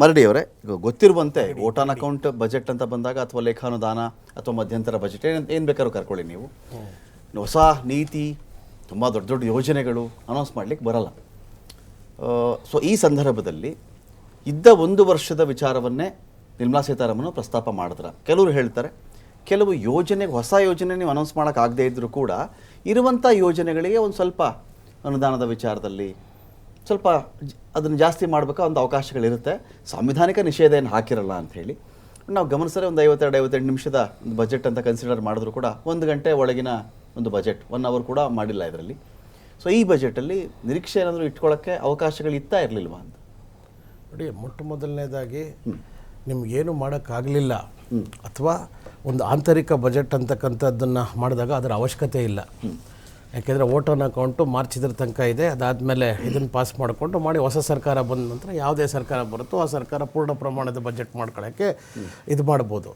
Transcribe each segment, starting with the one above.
ಮರಡಿಯವರೇ ಗೊತ್ತಿರುವಂತೆ vote on account budget ಅಂತ ಬಂದಾಗ ಅಥವಾ ಲೇಖಾನುದಾನ ಅಥವಾ ಮಧ್ಯಂತರ ಬಜೆಟ್ ಏನು ಏನು ಬೇಕಾದ್ರೂ ಕರ್ಕೊಳ್ಳಿ ನೀವು. ಹೊಸ ನೀತಿ ತುಂಬ ದೊಡ್ಡ ದೊಡ್ಡ ಯೋಜನೆಗಳು ಅನೌನ್ಸ್ ಮಾಡ್ಲಿಕ್ಕೆ ಬರಲ್ಲ. ಸೊ ಈ ಸಂದರ್ಭದಲ್ಲಿ ಇದ್ದ ಒಂದು ವರ್ಷದ ವಿಚಾರವನ್ನೇ ನಿರ್ಮಲಾ ಸೀತಾರಾಮನ್ ಪ್ರಸ್ತಾಪ ಮಾಡಿದ್ರ. ಕೆಲವರು ಹೇಳ್ತಾರೆ ಕೆಲವು ಯೋಜನೆ ಹೊಸ ಯೋಜನೆ ನೀವು ಅನೌನ್ಸ್ ಮಾಡೋಕ್ಕಾಗದೇ ಇದ್ದರೂ ಕೂಡ ಇರುವಂಥ ಯೋಜನೆಗಳಿಗೆ ಒಂದು ಸ್ವಲ್ಪ ಅನುದಾನದ ವಿಚಾರದಲ್ಲಿ ಸ್ವಲ್ಪ ಅದನ್ನು ಜಾಸ್ತಿ ಮಾಡಬೇಕಾ ಒಂದು ಅವಕಾಶಗಳಿರುತ್ತೆ. ಸಾಂವಿಧಾನಿಕ ನಿಷೇಧ ಏನು ಹಾಕಿರಲ್ಲ ಅಂತ ಹೇಳಿ. ನಾವು ಗಮನಿಸಿದ್ರೆ ಒಂದು ಐವತ್ತೆರಡು ಐವತ್ತೆರಡು ನಿಮಿಷದ ಒಂದು ಬಜೆಟ್ ಅಂತ ಕನ್ಸಿಡರ್ ಮಾಡಿದ್ರು ಕೂಡ ಒಂದು ಗಂಟೆ ಒಳಗಿನ ಒಂದು ಬಜೆಟ್ ಒನ್ ಅವರ್ ಕೂಡ ಮಾಡಿಲ್ಲ ಇದರಲ್ಲಿ. ಸೊ ಈ ಬಜೆಟಲ್ಲಿ ನಿರೀಕ್ಷೆ ಏನಾದರೂ ಇಟ್ಕೊಳ್ಳೋಕ್ಕೆ ಅವಕಾಶಗಳು ಇತ್ತಾ ಇರಲಿಲ್ವಾ ಅಂತ? ನೋಡಿ ಮೊಟ್ಟ ಮೊದಲನೇದಾಗಿ ನಿಮಗೇನು ಮಾಡೋಕ್ಕಾಗಲಿಲ್ಲ. ಅಥವಾ ಒಂದು ಆಂತರಿಕ ಬಜೆಟ್ ಅಂತಕ್ಕಂಥದ್ದನ್ನು ಮಾಡಿದಾಗ ಅದರ ಅವಶ್ಯಕತೆ ಇಲ್ಲ. ಯಾಕೆಂದರೆ ಓಟೋನ ಅಕೌಂಟು ಮಾರ್ಚ್ ಇದ್ರ ತನಕ ಇದೆ ಅದಾದಮೇಲೆ ಇದನ್ನು ಪಾಸ್ ಮಾಡಿಕೊಂಡು ಮಾಡಿ ಹೊಸ ಸರ್ಕಾರ ಬಂದ ನಂತರ ಯಾವುದೇ ಸರ್ಕಾರ ಬರುತ್ತೋ ಆ ಸರ್ಕಾರ ಪೂರ್ಣ ಪ್ರಮಾಣದ ಬಜೆಟ್ ಮಾಡ್ಕೊಳ್ಳೋಕ್ಕೆ ಇದು ಮಾಡ್ಬೋದು.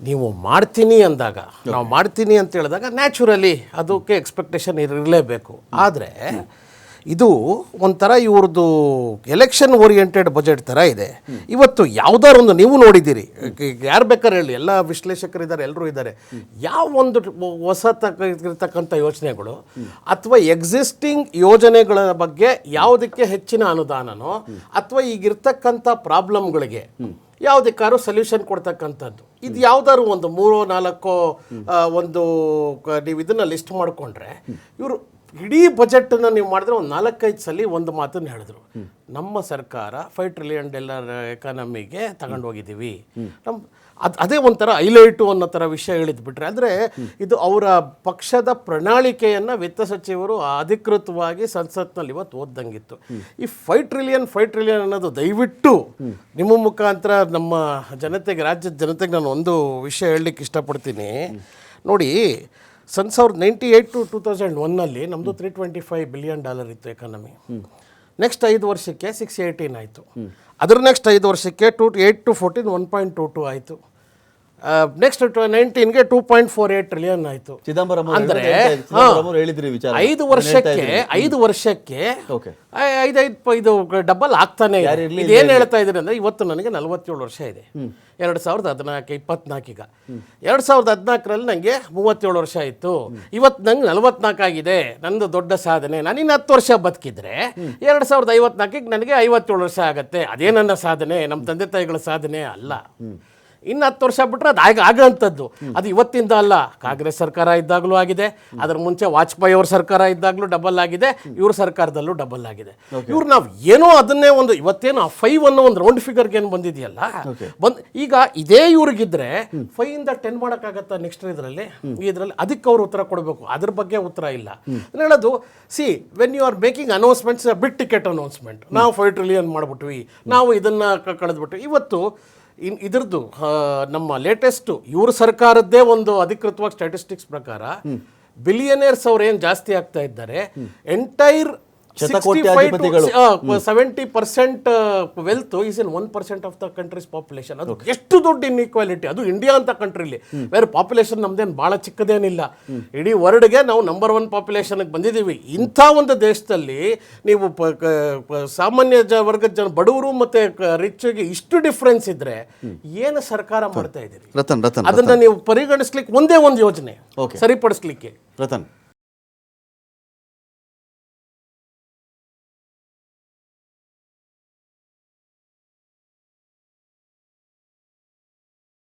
ನೀವು ಮಾಡ್ತೀನಿ ಅಂದಾಗ ನಾವು ಮಾಡ್ತೀನಿ ಅಂತ ಹೇಳಿದಾಗ ನ್ಯಾಚುರಲಿ ಅದಕ್ಕೆ ಎಕ್ಸ್ಪೆಕ್ಟೇಷನ್ ಇರಲೇಬೇಕು. ಆದರೆ ಇದು ಒಂಥರ ಇವ್ರದ್ದು ಎಲೆಕ್ಷನ್ ಓರಿಯೆಂಟೆಡ್ ಬಜೆಟ್ ಥರ ಇದೆ. ಇವತ್ತು ಯಾವ್ದಾರು ಒಂದು ನೀವು ನೋಡಿದ್ದೀರಿ. ಯಾರು ಬೇಕಾದ್ರೆ ಹೇಳಿ, ಎಲ್ಲ ವಿಶ್ಲೇಷಕರಿದ್ದಾರೆ ಎಲ್ಲರೂ ಇದ್ದಾರೆ. ಯಾವ ಒಂದು ಹೊಸ ಇರ್ತಕ್ಕಂಥ ಯೋಜನೆಗಳು ಅಥವಾ ಎಕ್ಸಿಸ್ಟಿಂಗ್ ಯೋಜನೆಗಳ ಬಗ್ಗೆ ಯಾವುದಕ್ಕೆ ಹೆಚ್ಚಿನ ಅನುದಾನನೋ ಅಥವಾ ಈಗಿರ್ತಕ್ಕಂಥ ಪ್ರಾಬ್ಲಮ್ಗಳಿಗೆ ಯಾವುದಕ್ಕಾರು ಸೊಲ್ಯೂಷನ್ ಕೊಡ್ತಕ್ಕಂಥದ್ದು. ಇದು ಯಾವ್ದಾದ್ರು ಒಂದು ಮೂರೋ ನಾಲ್ಕೋ ಒಂದು ನೀವು ಇದನ್ನ ಲಿಸ್ಟ್ ಮಾಡಿಕೊಂಡ್ರೆ ಇವರು ಇಡೀ ಬಜೆಟನ್ನು ನೀವು ಮಾಡಿದ್ರೆ ಒಂದು ನಾಲ್ಕೈದು ಸಲ ಒಂದು ಮಾತನ್ನು ಹೇಳಿದ್ರು. ನಮ್ಮ ಸರ್ಕಾರ ಫೈವ್ ಟ್ರಿಲಿಯನ್ ಡಾಲರ್ ಎಕಾನಮಿಗೆ ತಗೊಂಡು ಹೋಗಿದ್ದೀವಿ. ನಮ್ಮ ಅದು, ಅದೇ ಒಂಥರ ಹೈಲೈಟು ಅನ್ನೋ ಥರ ವಿಷಯ ಹೇಳಿದ್ ಬಿಟ್ರೆ, ಅಂದರೆ ಇದು ಅವರ ಪಕ್ಷದ ಪ್ರಣಾಳಿಕೆಯನ್ನು ವಿತ್ತ ಸಚಿವರು ಅಧಿಕೃತವಾಗಿ ಸಂಸತ್ನಲ್ಲಿ ಇವತ್ತು ಓದ್ದಂಗಿತ್ತು. ಈ ಫೈವ್ ಟ್ರಿಲಿಯನ್ ಫೈವ್ ಟ್ರಿಲಿಯನ್ ಅನ್ನೋದು ದಯವಿಟ್ಟು ನಿಮ್ಮ ಮುಖಾಂತರ ನಮ್ಮ ಜನತೆಗೆ, ರಾಜ್ಯದ ಜನತೆಗೆ ನಾನು ಒಂದು ವಿಷಯ ಹೇಳಲಿಕ್ಕೆ ಇಷ್ಟಪಡ್ತೀನಿ. ನೋಡಿ ಸನ್ ಸಾವಿರದ ninety eight to two thousand ಒನ್ನಲ್ಲಿ ನಮ್ಮದು three twenty five billion dollar ಇತ್ತು ಎಕಾನಮಿ ನೆಕ್ಸ್ಟ್ ಐದು ವರ್ಷಕ್ಕೆ ಸಿಕ್ಸ್ ಏಯ್ಟೀನ್ ಆಯಿತು. ಅದ್ರ ನೆಕ್ಸ್ಟ್ ಐದು ವರ್ಷಕ್ಕೆ two eight to fourteen one point two two ಆಯಿತು. Next ನೈನ್ಟೀನ್ಗೆ two point four eight trillion ಆಯಿತು. ಚಿದಂಬರಂ ಅಂದ್ರೆ ಹೇಳಿದ್ರು, ವಿಚಾರ. ಐದು ವರ್ಷಕ್ಕೆ ಐದು ವರ್ಷಕ್ಕೆ ಐದೈದು ಇದು ಡಬಲ್ ಆಗ್ತಾನೆ ಇದೆ. ಏನು ಹೇಳ್ತಾ ಇದ್ದೀರಿ ಅಂದ್ರೆ ಇವತ್ತು ನನಗೆ ನಲವತ್ತೇಳು ವರ್ಷ ಇದೆ. ಎರಡು ಸಾವಿರದ ಹದಿನಾಲ್ಕು ಇಪ್ಪತ್ನಾಲ್ಕೀಗ ಎರಡು ಸಾವಿರದ ಹದಿನಾಲ್ಕರಲ್ಲಿ ನನಗೆ ಮೂವತ್ತೇಳು ವರ್ಷ ಆಯಿತು. ಇವತ್ತು ನಂಗೆ ನಲವತ್ನಾಲ್ಕಾಗಿದೆ ನಂದು ದೊಡ್ಡ ಸಾಧನೆ. ನಾನು ಇನ್ನು ಹತ್ತು ವರ್ಷ ಬದುಕಿದ್ರೆ ಎರಡು ಸಾವಿರದ ಐವತ್ನಾಲ್ಕಿಗೆ ನನಗೆ ಐವತ್ತೇಳು ವರ್ಷ ಆಗುತ್ತೆ. ಅದೇ ನನ್ನ ಸಾಧನೆ. ನಮ್ಮ ತಂದೆ ತಾಯಿಗಳ ಸಾಧನೆ ಅಲ್ಲ. ಇನ್ನು ಹತ್ತು ವರ್ಷ ಬಿಟ್ರೆ ಅದು ಆಗ ಆಗೋಂಥದ್ದು. ಅದು ಇವತ್ತಿಂದ ಅಲ್ಲ. ಕಾಂಗ್ರೆಸ್ ಸರ್ಕಾರ ಇದ್ದಾಗಲೂ ಆಗಿದೆ. ಅದರ ಮುಂಚೆ ವಾಜಪೇಯಿ ಅವ್ರ ಸರ್ಕಾರ ಇದ್ದಾಗಲೂ ಡಬಲ್ ಆಗಿದೆ. ಇವ್ರ ಸರ್ಕಾರದಲ್ಲೂ ಡಬಲ್ ಆಗಿದೆ. ಇವ್ರು ನಾವು ಏನೋ ಅದನ್ನೇ ಒಂದು ಇವತ್ತೇನು ಆ ಫೈವ್ ಅನ್ನೋ ಒಂದು ರೌಂಡ್ ಫಿಗರ್ಗೆ ಏನು ಬಂದಿದೆಯಲ್ಲ? ಬಂದ್ ಈಗ ಇದೇ ಇವ್ರಿಗಿದ್ರೆ ಫೈವ್ ಇಂದ ಟೆನ್ ಮಾಡೋಕ್ಕಾಗತ್ತಾ ನೆಕ್ಸ್ಟ್ ಇದರಲ್ಲಿ? ಇದರಲ್ಲಿ ಅದಕ್ಕೆ ಅವ್ರು ಉತ್ತರ ಕೊಡಬೇಕು. ಅದ್ರ ಬಗ್ಗೆ ಉತ್ತರ ಇಲ್ಲ. ಹೇಳೋದು see when you are making announcements big ticket announcement ನಾವು ಫೈವ್ ಟ್ರಿಲಿಯನ್ ಮಾಡಿಬಿಟ್ವಿ. ನಾವು ಇದನ್ನ ಕಳೆದ್ಬಿಟ್ವಿ. ಇವತ್ತು ಇನ್ ಇದ್ರದ್ದು ನಮ್ಮ ಲೇಟೆಸ್ಟ್ ಇವ್ರ ಸರ್ಕಾರದ್ದೇ ಒಂದು ಅಧಿಕೃತವಾಗಿ ಸ್ಟ್ಯಾಟಿಸ್ಟಿಕ್ಸ್ ಪ್ರಕಾರ ಬಿಲಿಯನೇರ್ಸ್ ಅವ್ರು ಏನು ಜಾಸ್ತಿ ಆಗ್ತಾ ಇದ್ದಾರೆ entire ಶತಕೋಟ್ಯಾಧಿಪತಿಗಳು. Seventy percent wealth is in one percent of the country's population ಅದು ಎಷ್ಟು ದೊಡ್ಡ ಇನ್ಇಕ್ವಾಲಿಟಿ ಅದು ಇಂಡಿಯಾ ಅಂತ ಕಂಟ್ರಿಲಿ ಬೇರೆ ಪಾಪ್ಯುಲೇಷನ್ ನಮ್ದೇನು ಭಾಳ ಚಿಕ್ಕದೇನಿಲ್ಲ. ಇಡೀ ವರ್ಲ್ಡ್ಗೆ ನಾವು ನಂಬರ್ ಒನ್ ಪಾಪ್ಯುಲೇಷನ್ಗೆ ಬಂದಿದ್ದೀವಿ. ಇಂಥ ಒಂದು ದೇಶದಲ್ಲಿ ನೀವು ಸಾಮಾನ್ಯ ಜ ವರ್ಗದ ಜನ ಬಡವರು ಮತ್ತೆ ರಿಚ್ಗೆ ಇಷ್ಟು ಡಿಫ್ರೆನ್ಸ್ ಇದ್ರೆ ಏನು ಸರ್ಕಾರ ಮಾಡ್ತಾ ಇದ್ದೀರಿ? ರತನ್ ರತನ್ ಅದನ್ನ ನೀವು ಪರಿಗಣಿಸ್ಲಿಕ್ಕೆ ಒಂದೇ ಒಂದು ಯೋಜನೆ. ಸರಿಪಡಿಸ್ಲಿಕ್ಕೆ. ರತನ್